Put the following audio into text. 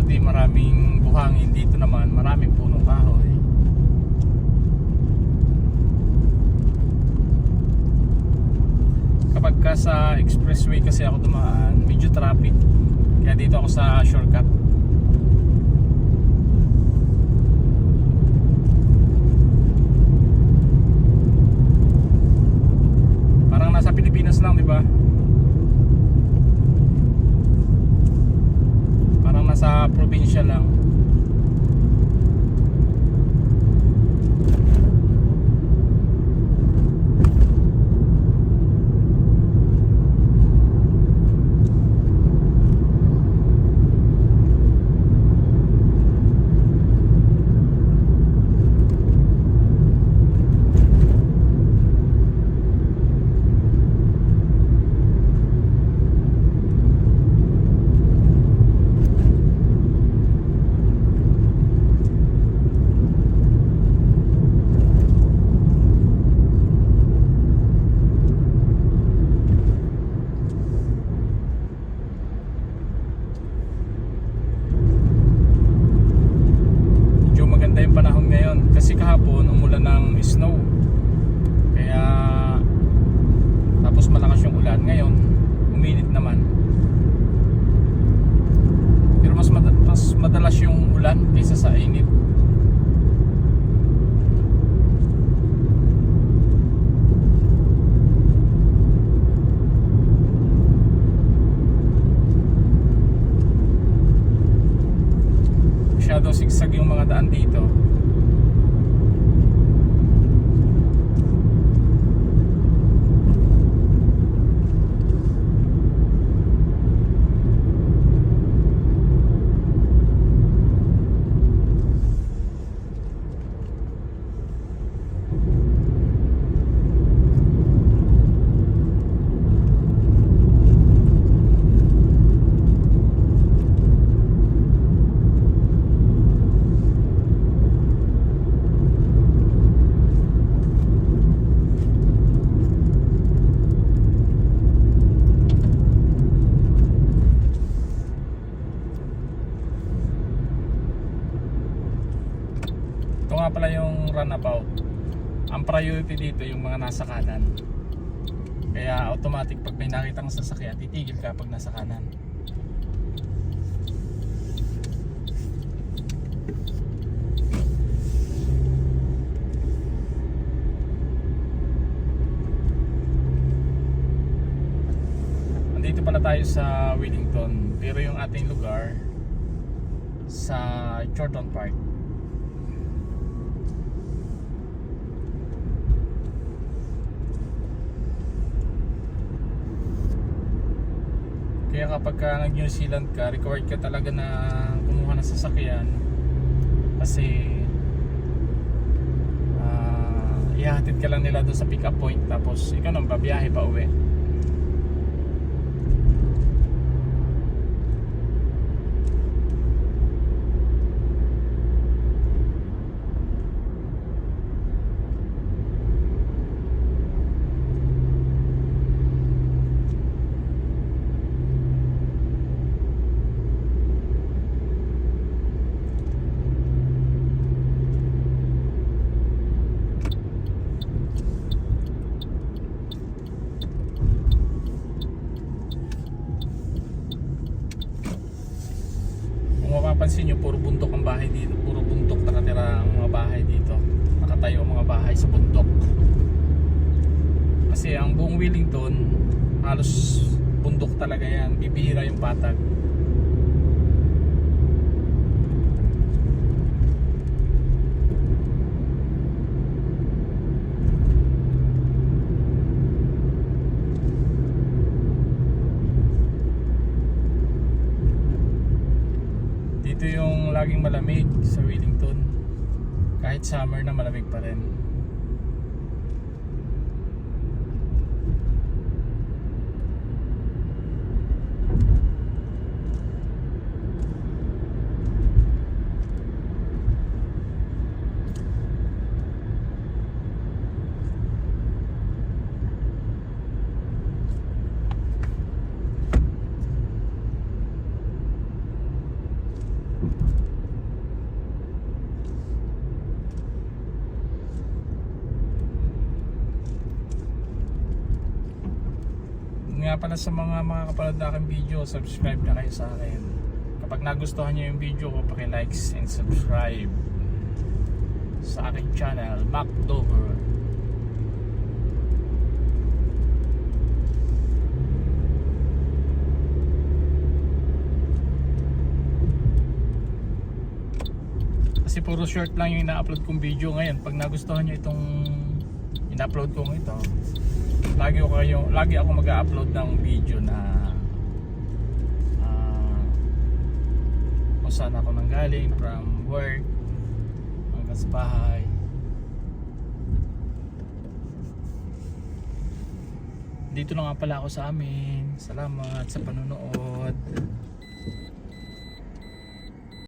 Saudi maraming buhangin dito naman maraming punong kahoy. Kapag ka sa expressway kasi ako dumaan medyo traffic. Kaya dito ako sa shortcut. Parang nasa Pilipinas lang di ba? Probinsya lang. medyo maganda yung panahon ngayon kasi kahapon umulan ng snow. Kaya tapos malakas yung ulan. Ngayon uminit naman. Pero mas, mad- mas madalas yung ulan kaysa sa init. Masyado sigsag yung mga daan dito ito nga pala yung runabout ang priority dito yung mga nasa kanan. Kaya automatic pag may nakita kang sasakyan titigil ka pag nasa kanan. Andito pala tayo sa Wellington pero yung ating lugar sa Jordan Park Kaya kapag ka nag New Zealand ka, required ka talaga na kumuha ng sasakyan kasi ah ihahatid ka lang nila doon sa pick up point tapos ikaw nang babiyahe pa uwi. Kung mapapansin nyo, puro bundok ang bahay dito. Puro bundok nakatira ang mga bahay dito. Nakatayo ang mga bahay sa bundok. Kasi ang Wellington, halos bundok talaga yan. Bibihira yung patag. Dito yung laging malamig sa Wellington. Kahit summer na malamig pa rin. Nga pala sa mga mga kapanood na aking video, subscribe na kayo sa akin. Kapag nagustuhan nyo yung video ko, paki-likes and subscribe sa aking channel, Mac Dover. Kasi puro short lang yung ina-upload kong video ngayon. Pag nagustuhan nyo itong ina-upload kong ito, lagi ako kayo, lagi ako mag-upload ng video na ah, kung saan ako nanggaling from work hanggang sa bahay. Dito na nga pala ako sa amin. Salamat sa panonood.